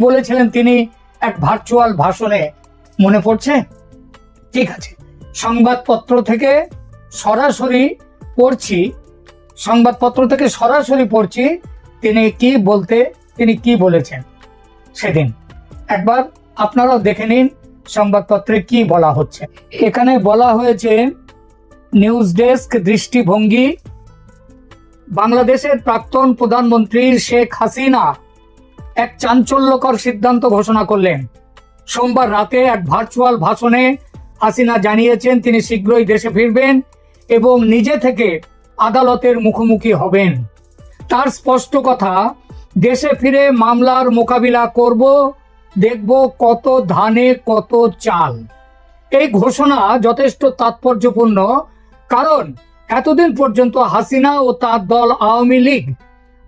বলেছিলেন তিনি এক ভার্চুয়াল ভাষণে, মনে পড়ছে? ঠিক আছে, সংবাদপত্র থেকে সরাসরি পড়ছি, সংবাদপত্র থেকে সরাসরি পড়ছি, তিনি কি বলতে, তিনি কি বলেছেন সেদিন। একবার আপনারাও দেখে নিন সংবাদপত্রে কি বলা হচ্ছে। এখানে বলা হয়েছে নিউজ ডেস্ক দৃষ্টিভঙ্গি, বাংলাদেশের প্রাক্তন প্রধানমন্ত্রী শেখ হাসিনা এক চাঞ্চল্যকর সিদ্ধান্ত ঘোষণা করলেন। সোমবার রাতে এক ভার্চুয়াল ভাষণে হাসিনা জানিয়েছেন, তিনি শীঘ্রই দেশে ফিরবেন এবং নিজে থেকে আদালতের মুখোমুখি হবেন। তার স্পষ্ট কথা, দেশে ফিরে মামলার মোকাবিলা করব, দেখব কত ধানে, কত চাল। এই ঘোষণা যথেষ্ট তাৎপর্যপূর্ণ, কারণ এতদিন পর্যন্ত হাসিনা ও তার দল আওয়ামী লীগ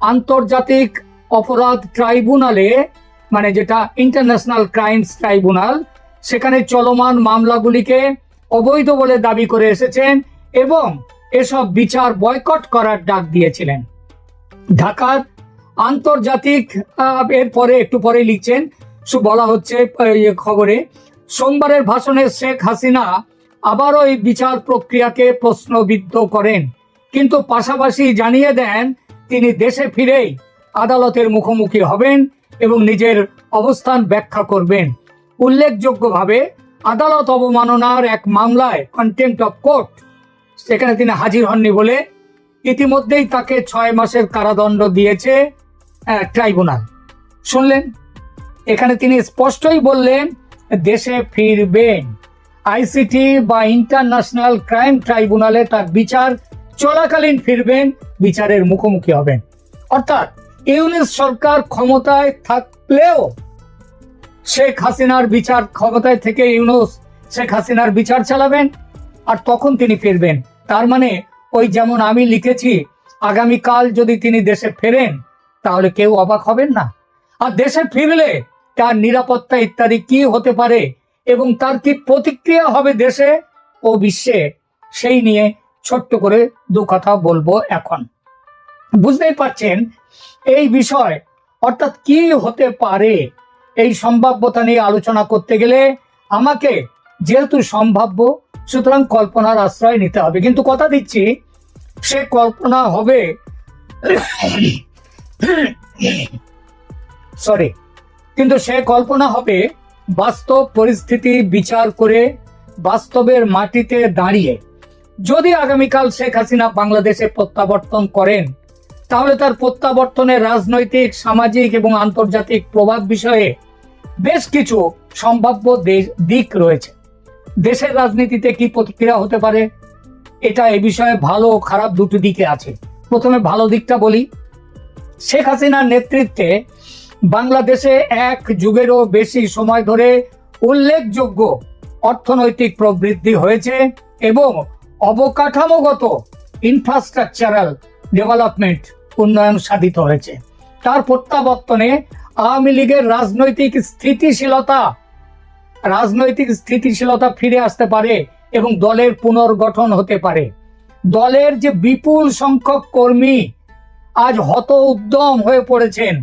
আন্তর্জাতিক অপরাধ ট্রাইব্যুনালে মানে যেটা ইন্টারন্যাশনাল ক্রাইমস ট্রাইব্যুনাল সেখানে চলমান মামলাগুলিকে অবৈধ বলে দাবি করে এসেছেন এবং এসব বিচার বয়কট করার ডাক দিয়েছিলেন। ঢাকার আন্তর্জাতিক এর পরে একটু পরে লিখছেন বলা হচ্ছে ইয়ে খবরে, সোমবারের ভাষণে শেখ হাসিনা আবারও এই বিচার প্রক্রিয়াকে প্রশ্নবিদ্ধ করেন। কিন্তু পাশাপাশি জানিয়ে দেন, তিনি দেশে ফিরেই আদালতের মুখোমুখি হবেন এবং নিজের অবস্থান ব্যাখ্যা করবেন। উল্লেখযোগ্যভাবে আদালত অবমাননার এক মামলায় কন্টেম্পট অফ কোর্ট সেখানে তিনি হাজির হননি বলে ইতিমধ্যেই তাকে ছয় মাসের কারাদণ্ড দিয়েছে ট্রাইব্যুনাল শুনলেন? এখানে তিনি স্পষ্টই বললেন, দেশে ফিরবেন। আইসিটি বা ইন্টারন্যাশনাল ক্রাইম ট্রাইব্যুনালে তার বিচার চলাকালীন ফিরবেন, বিচারের মুখোমুখি হবেন। অর্থাৎ ইউনিস সরকার ক্ষমতায় থাকলেও শেখ হাসিনার বিচার ক্ষমতায় থেকে ইউনুস শেখ হাসিনার বিচার চালাবেন আর তখন তিনি ফিরবেন। তার মানে ওই যেমন আমি লিখেছি, আগামীকাল যদি তিনি দেশে ফেরেন, তাহলে কেউ অবাক হবেন না। আর দেশে ফিরলে তার নিরাপত্তা ইত্যাদি কি হতে পারে এবং তার কি প্রতিক্রিয়া হবে দেশে ও বিশ্বে, সেই নিয়ে ছোট্ট করে দু কথা বলব এখন। বুঝতেই পারছেন, এই বিষয়, অর্থাৎ কি হতে পারে, এই সম্ভাব্যতা নিয়ে আলোচনা করতে গেলে আমাকে যেহেতু সম্ভাব্য, সুতরাং কল্পনার আশ্রয় নিতে হবে। কিন্তু কথা দিচ্ছি, সে কল্পনা হবে, সরি, কিন্তু সে কল্পনা হবে বাস্তব পরিস্থিতি বিচার করে বাস্তবের মাটিতে দাঁড়িয়ে। যদি আগামীকাল শেখ হাসিনা বাংলাদেশে প্রত্যাবর্তন করেন তাহলে তার প্রত্যাবর্তনের রাজনৈতিক, সামাজিক এবং আন্তর্জাতিক প্রভাব বিষয়ে বেশ কিছু সম্ভাব্য দিক রয়েছে। দেশের রাজনীতিতে কি প্রতিক্রিয়া হতে পারে? এটা এ বিষয়ে ভালো ও খারাপ দুটি দিকে আছে। প্রথমে ভালো দিকটা বলি। শেখ হাসিনার নেতৃত্বে বাংলাদেশে এক যুগেরও বেশি সময় ধরে উল্লেখযোগ্য অর্থনৈতিক প্রবৃদ্ধি হয়েছে এবং অবকাঠামোগত ইনফ্রাস্ট্রাকচারাল ডেভেলপমেন্ট উন্নয়ন সাধিত হয়েছে। তার প্রত্যাবর্তনে আওয়ামী লীগের রাজনৈতিক স্থিতিশীলতা রাজনৈতিক স্থিতিশীলতা ফিরে আসতে পারে এবং দলের পুনর্গঠন হতে পারে। দলের যে বিপুল সংখ্যক কর্মী আজ হত উদ্যম হয়ে পড়েছেন,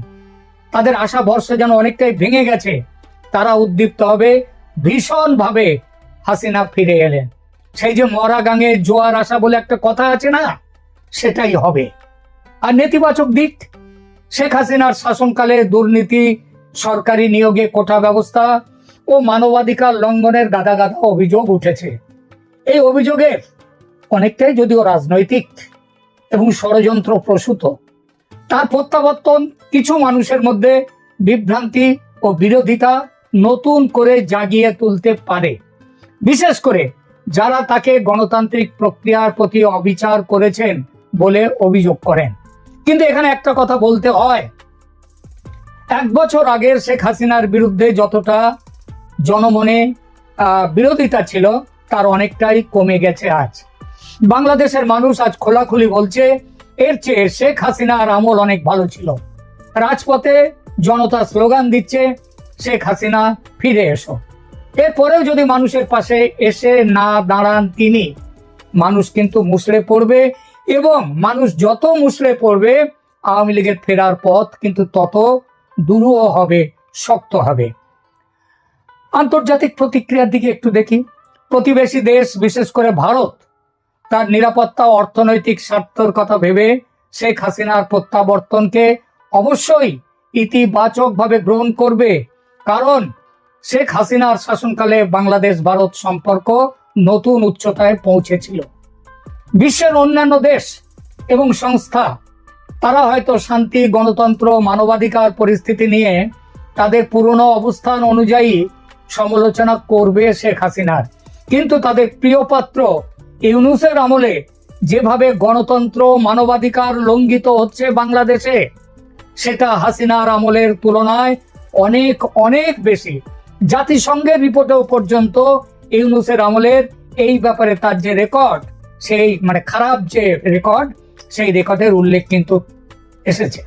তাদের আশা ভরসা যেন অনেকটাই ভেঙে গেছে। তারা উদ্দীপ্ত হবে ভীষণ ভাবে হাসিনা ফিরে এলেন। সেই যে মরা গাঙে জোয়ার আসা বলে একটা কথা আছে না? সেটাই হবে। আর নেতিবাচক দিক, শেখ হাসিনার শাসনকালে দুর্নীতি, সরকারি নিয়োগে কোটা ব্যবস্থা ও মানবাধিকার লঙ্ঘনের গাদা গাদা অভিযোগ উঠেছে। এই অভিযোগের অনেকটাই যদিও রাজনৈতিক এবং ষড়যন্ত্র প্রসূত, তার প্রত্যাবর্তন কিছু মানুষের মধ্যে বিভ্রান্তি ও বিরোধিতা নতুন করে জাগিয়ে তুলতে পারে। বিশেষ করে যারা তাকে গণতান্ত্রিক প্রক্রিয়ার প্রতি অবিচার করেছেন বলে অভিযোগ করেন। কিন্তু এখানে একটা কথা বলতে হয়। এক বছর আগের শেখ হাসিনার বিরুদ্ধে যতটা জনমনে বিরোধিতা ছিল, তার অনেকটাই কমে গেছে আজ। বাংলাদেশের মানুষ আজ খোলাখুলি বলছে, এর চেয়ে শেখ হাসিনার আমল অনেক ভালো ছিল। রাজপথে জনতা স্লোগান দিচ্ছে, শেখ হাসিনা, ফিরে এসো। এরপরেও যদি মানুষের পাশে এসে না দাঁড়ান তিনি, মানুষ কিন্তু মুসড়ে পড়বে এবং মানুষ যত মুসড়ে পড়বে, আওয়ামী লীগের ফেরার পথ কিন্তু তত দূরও হবে, শক্ত হবে। আন্তর্জাতিক প্রতিক্রিয়ার দিকে একটু দেখি। প্রতিবেশী দেশ, বিশেষ করে ভারত, তার নিরাপত্তা, অর্থনৈতিক স্বার্থের কথা ভেবে শেখ হাসিনার প্রত্যাবর্তনকে অবশ্যই ইতিবাচকভাবে গ্রহণ করবে। কারণ শেখ হাসিনার শাসনকালে বাংলাদেশ ভারত সম্পর্ক নতুন উচ্চতায় পৌঁছেছিল। বিশ্বের অন্যান্য দেশ এবং সংস্থা, তারা হয়তো শান্তি, গণতন্ত্র, মানবাধিকার পরিস্থিতি নিয়ে তাদের পুরনো অবস্থান অনুযায়ী সমালোচনা করবে শেখ হাসিনার। কিন্তু তাদের প্রিয় পাত্র ইউনুসের আমলে যেভাবে গণতন্ত্র, মানবাধিকার লঙ্ঘিত হচ্ছে বাংলাদেশে, সেটা হাসিনার আমলের তুলনায় অনেক অনেক বেশি। জাতিসংঘের রিপোর্টেও পর্যন্ত ইউনুসের আমলের এই ব্যাপারে তার যে রেকর্ড সেই মানে খারাপ যে রেকর্ড সেই রেকর্ডের উল্লেখ কিন্তু এসেছে।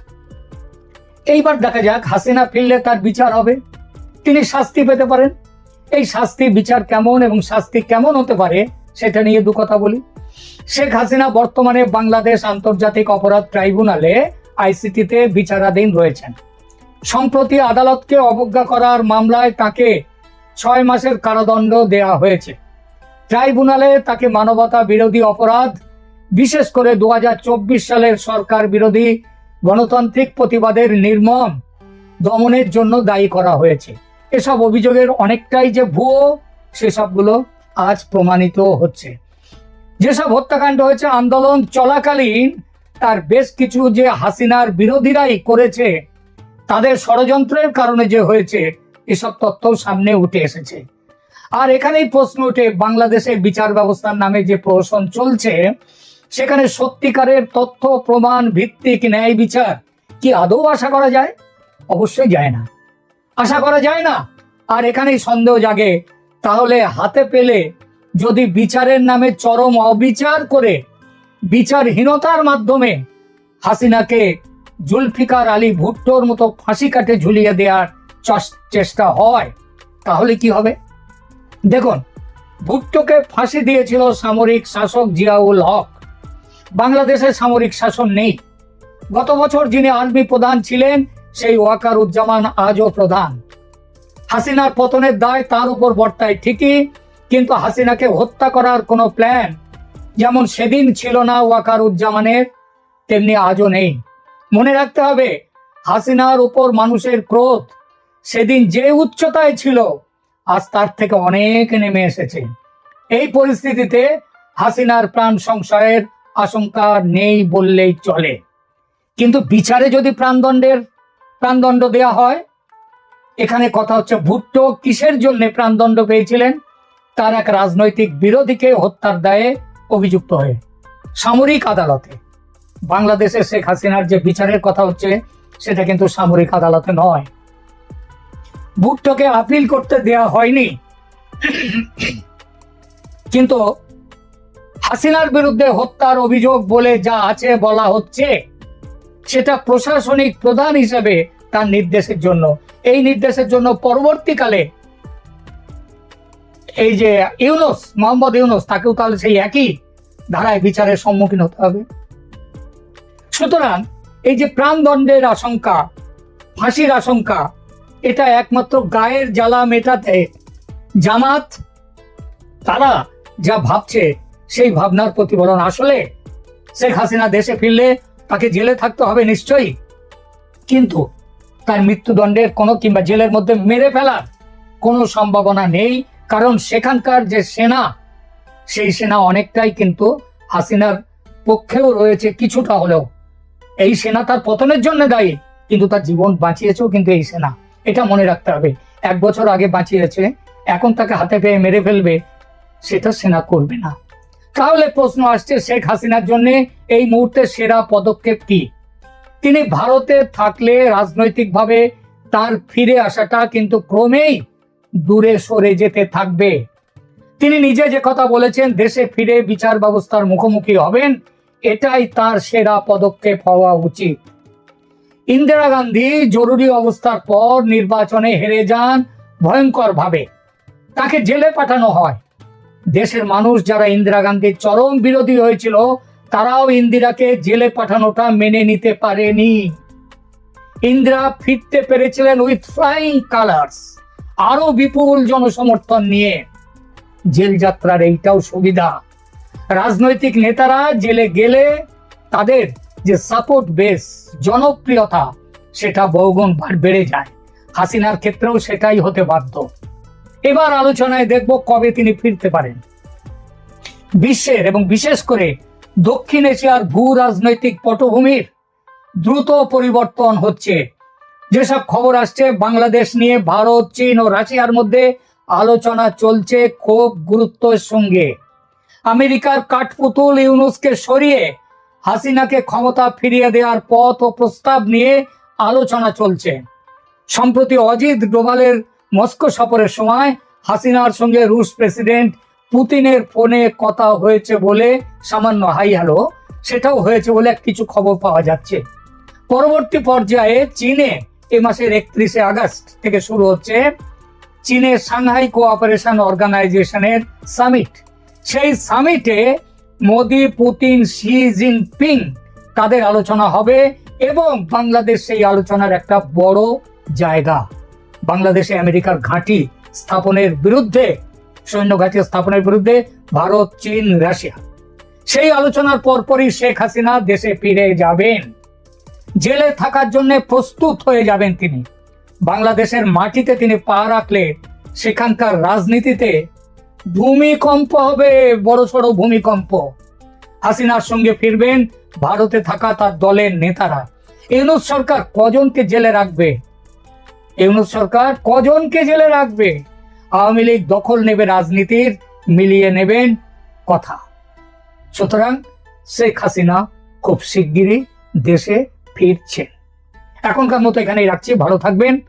এইবার দেখা যাক হাসিনা ফিরলে তার বিচার হবে। তিনি শাস্তি পেতে পারেন। এই শাস্তি বিচার কেমন এবং শাস্তি কেমন হতে পারে সেটা নিয়ে দু কথা বলি। শেখ হাসিনা বর্তমানে বাংলাদেশ আন্তর্জাতিক অপরাধ ট্রাইব্যুনালে আইসিটিতে বিচারাধীন রয়েছেন। সম্প্রতি আদালতকে অবজ্ঞা করার মামলায় তাকে ছয় মাসের কারাদণ্ড দেয়া হয়েছে। ট্রাইব্যুনালে তাকে মানবতা বিরোধী অপরাধ, বিশেষ করে দু হাজার চব্বিশ সালের সরকার বিরোধী গণতান্ত্রিক প্রতিবাদের নির্মম দমনের জন্য দায়ী করা হয়েছে। এসব অভিযোগের অনেকটাই যে ভুয়ো, সেসবগুলো আজ প্রমাণিত হচ্ছে। যেসব হত্যাকাণ্ড হয়েছে, আন্দোলন চলাকালীন, তার বেশ কিছু যে হাসিনার বিরোধীরাই করেছে, তাদের ষড়যন্ত্রের কারণে যে হয়েছে, এসব তথ্য সামনে উঠে এসেছে। আর এখানেই প্রশ্ন ওঠে, বাংলাদেশের বিচার ব্যবস্থার নামে যে প্রহসন চলছে, সেখানে সত্যিকারের তথ্য, প্রমাণ, ভিত্তিক ন্যায় বিচার কি আদৌ আশা করা যায়? অবশ্যই যায় না। আশা করা যায় না। আর এখানেই সন্দেহ জাগে, তাহলে হাতে পেলে যদি বিচারের নামে চরম অবিচার করে বিচারহীনতার মাধ্যমে হাসিনাকে জুলফিকার আলী ভুট্টোর মতো ফাঁসি কাটে ঝুলিয়ে দেওয়ার চেষ্টা হয়, তাহলে কি হবে? দেখুন, ভুট্টোকে ফাঁসি দিয়েছিল সামরিক শাসক জিয়াউল হক। বাংলাদেশে সামরিক শাসন নেই। গত বছর যিনি আর্মি প্রধান ছিলেন, সেই ওয়াকার উজ্জামান আজও প্রধান। হাসিনার পতনের দায় তার উপর বর্তায় ঠিকই, কিন্তু হাসিনাকে হত্যা করার কোনো প্ল্যান যেমন সেদিন ছিল না ওয়াকার উজ্জামানের তেমনি আজও নেই। মনে রাখতে হবে, হাসিনার উপর মানুষের ক্রোধ সেদিন যে উচ্চতায় ছিল আজ তার থেকে অনেক নেমে এসেছে। এই পরিস্থিতিতে হাসিনার প্রাণ সংশয়ের আশঙ্কা নেই বললেই চলে। কিন্তু বিচারে যদি প্রাণদণ্ডের, প্রাণদণ্ড দেয়া হয়, এখানে কথা হচ্ছে ভুট্টো কিসের জন্য প্রাণদণ্ড পেয়েছিলেন? তার এক রাজনৈতিক বিরোধীকে হত্যার দায়ে অভিযুক্ত হয়ে সামরিক আদালতে। বাংলাদেশের শেখ হাসিনার যে বিচারের কথা হচ্ছে, সেটা কিন্তু সামরিক আদালতে নয়। ভুট্টোকে আপিল করতে দেয়া হয়নি। কিন্তু হাসিনার বিরুদ্ধে হত্যার অভিযোগ বলে যা আছে বলা হচ্ছে, সেটা প্রশাসনিক প্রধান হিসেবে তার নির্দেশের জন্য। এই নির্দেশের জন্য পরবর্তীকালে এই যে ইউনুস, মোহাম্মদ ইউনুস, তাকেও তাহলে সেই একই ধারায় বিচারের সম্মুখীন হতে হবে। সুতরাং এই যে প্রাণদণ্ডের আশঙ্কা, ফাঁসির আশঙ্কা এটা একমাত্র গায়ের জ্বালা মেটাতে জামাত, তারা যা ভাবছে সেই ভাবনার প্রতিফলন আসলে শেখ হাসিনা দেশে ফিরলে তাকে জেলে থাকতে হবে নিশ্চয়ই। কিন্তু তার মৃত্যুদণ্ডের কোনো কিংবা জেলের মধ্যে মেরে ফেলার কোনো সম্ভাবনা নেই, কারণ সেখানকার যে সেনা, সেই সেনা অনেকটাই কিন্তু হাসিনার পক্ষেও রয়েছে কিছুটা হলেও। এই সেনা তার পতনের জন্য দায়ী, কিন্তু তার জীবন বাঁচিয়েছেও কিন্তু এই সেনা। এটা মনে রাখতে হবে। এক বছর আগে বাঁচিয়েছে, এখন তাকে হাতে পেয়ে মেরে ফেলবে সেটা সেনা করবে না। তাহলে প্রশ্ন আসছে, শেখ হাসিনার জন্য এই মুহূর্তে সেরা পদক্ষেপ কি? তিনি ভারতে থাকলে রাজনৈতিকভাবে তার ফিরে আসাটা কিন্তু ক্রমেই দূরে সরে যেতে থাকবে। তিনি নিজে যে কথা বলেছেন, দেশে ফিরে বিচার ব্যবস্থার মুখোমুখি হবেন, এটাই তার সেরা পদক্ষেপ হওয়া উচিত। ইন্দিরা গান্ধী জরুরি অবস্থার পর নির্বাচনে হেরে যান ভয়ঙ্কর ভাবে তাকে জেলে পাঠানো হয়। দেশের মানুষ যারা ইন্দিরা গান্ধীর চরম বিরোধী হয়েছিল, তারাও ইন্দিরাকে জেলে পাঠানোটা মেনে নিতে পারেনি। ইন্দিরা ফিরতে পেরেছিলেন উইথ ফ্লাইং কালার্স আরও বিপুল জনসমর্থন নিয়ে। জেল যাত্রার এইটাও সুবিধা। রাজনৈতিক নেতারা জেলে গেলে তাদের যে সাপোর্ট বেস জনপ্রিয়তা, সেটা বহুগুণ বেড়ে যায়। হাসিনার ক্ষেত্রেও সেটাই হতে বাধ্য। এবার আলোচনায় দেখব কবে তিনি ফিরতে পারেন। বিশ্বের এবং বিশেষ করে দক্ষিণ এশিয়ার ভূ রাজনৈতিক পটভূমির দ্রুত পরিবর্তন হচ্ছে। যেসব খবর আসছে, বাংলাদেশ নিয়ে ভারত, চীন ও রাশিয়ার মধ্যে আলোচনা চলছে খুব গুরুত্বের সঙ্গে। আমেরিকার কাঠপুতুল ইউনুসকে সরিয়ে হাসিনাকে ক্ষমতা ফিরিয়ে দেওয়ার পথ ও প্রস্তাব নিয়ে আলোচনা চলছে। সম্প্রতি অজিত ডোভালের মস্কো সফরের সময় হাসিনার সঙ্গে রুশ প্রেসিডেন্ট পুতিনের ফোনে কথা হয়েছে বলে সামান্য হাই হ্যালো, সেটাও হয়েছে বলে কিছু খবর পাওয়া যাচ্ছে। পরবর্তী পর্যায়ে চীনে এ মাসের একত্রিশে আগস্ট থেকে শুরু হচ্ছে চীনের সাংহাই কোঅপারেশন অর্গানাইজেশনের সামিট। সেই সামিটে মোদি, পুতিন, শি জিনপিং তাদের আলোচনা হবে এবং বাংলাদেশ সেই আলোচনার একটা বড় জায়গা। বাংলাদেশে আমেরিকার ঘাঁটি স্থাপনের বিরুদ্ধে, সৈন্য ঘাঁটি স্থাপনের বিরুদ্ধে ভারত, চীন, রাশিয়া। সেই আলোচনার পরপরই শেখ হাসিনা দেশে ফিরে যাবেন। জেলে থাকার জন্য প্রস্তুত হয়ে যাবেন তিনি। বাংলাদেশের মাটিতে তিনি পা রাখলে সেখানকার রাজনীতিতে ভূমিকম্প হবে, বড় সড়ো ভূমিকম্প। হাসিনার সঙ্গে ফিরবেন, ভারতে থাকা তার দলের নেতারা। ইউনুস সরকার কজনকে জেলে রাখবে? ইউনুস সরকার কজনকে জেলে রাখবে? আওয়ামী লীগ দখল নেবে রাজনীতির, মিলিয়ে নেবেন কথা। সুতরাং শেখ হাসিনা খুব শিগগিরই দেশে ফিরছেন। এখনকার মতো এখানেই রাখছি, ভালো থাকবেন